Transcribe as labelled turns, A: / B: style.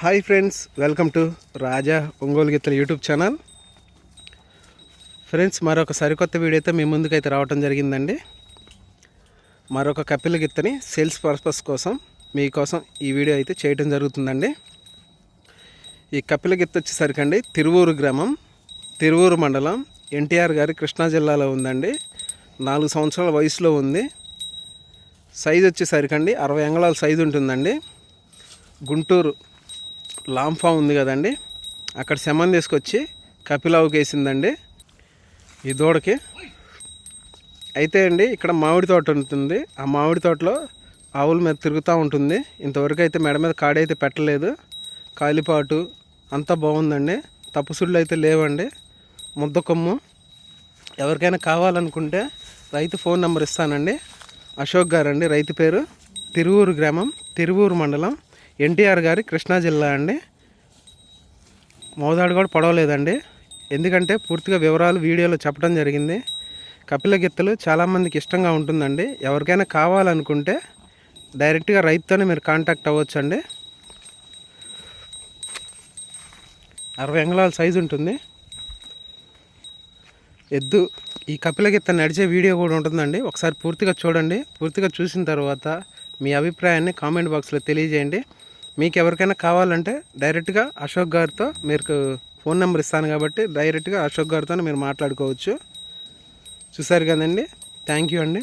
A: Hi friends welcome to Raja Ongole గీతల YouTube channel. Friends మరొక సరికొత్త వీడియోతో మీ ముందుకైతే రావటం జరిగిందండి. మరొక కపిల గిత్తని సేల్స్ పర్పస్ కోసం మీకోసం ఈ వీడియో అయితే చేయటం జరుగుతుందండి. ఈ కపిల గిత్త వచ్చేసరికండి తిరువూరు గ్రామం తిరువూరు మండలం ఎన్టీఆర్ గారి కృష్ణా జిల్లాలో ఉందండి. నాలుగు సంవత్సరాల వయసులో ఉంది. సైజు వచ్చేసరికండి అరవై అంగళాల సైజు ఉంటుందండి. గుంటూరు లాంఫా ఉంది కదండి. అక్కడ శమన్ తీసుకొచ్చి కపిలావుకి వేసిందండి. ఈ దూడకి. అయితే అండి ఇక్కడ మామిడి తోట ఉంటుంది. ఆ మామిడి తోటలో ఆవుల మీద తిరుగుతూ ఉంటుంది. ఇంతవరకు అయితే మెడ మీద కాడైతే పెట్టలేదు. కాలిపాటు అంతా బాగుందండి. తప్పుసుళ్ళు అయితే లేవండి. ముద్ద కొమ్ము. ఎవరికైనా కావాలనుకుంటే రైతు ఫోన్ నెంబర్ ఇస్తానండి. అశోక్ గారండి రైతు పేరు. తిరువూరు గ్రామం తిరువూరు మండలం ఎన్టీఆర్ గారి కృష్ణా జిల్లా అండి. మోదాడు కూడా పడవలేదండి. ఎందుకంటే పూర్తిగా వివరాలు వీడియోలో చెప్పడం జరిగింది. కపిల గిత్తలు చాలామందికి ఇష్టంగా ఉంటుందండి. ఎవరికైనా కావాలనుకుంటే డైరెక్ట్గా రైతుతోనే మీరు కాంటాక్ట్ అవ్వచ్చండి. అరవై అంగుళాల సైజు ఉంటుంది. ఎద్దు ఈ కపిల గిత్త నడిచే వీడియో కూడా ఉంటుందండి. ఒకసారి పూర్తిగా చూడండి. పూర్తిగా చూసిన తర్వాత మీ అభిప్రాయాన్ని కామెంట్ బాక్స్లో తెలియజేయండి. మీకు ఎవరికైనా కావాలంటే డైరెక్ట్గా అశోక్ గారితో మీరు ఫోన్ నెంబర్ ఇస్తాను కాబట్టి డైరెక్ట్గా అశోక్ గారితో మీరు మాట్లాడుకోవచ్చు. చూసారు కదండి? థ్యాంక్ యూ అండి.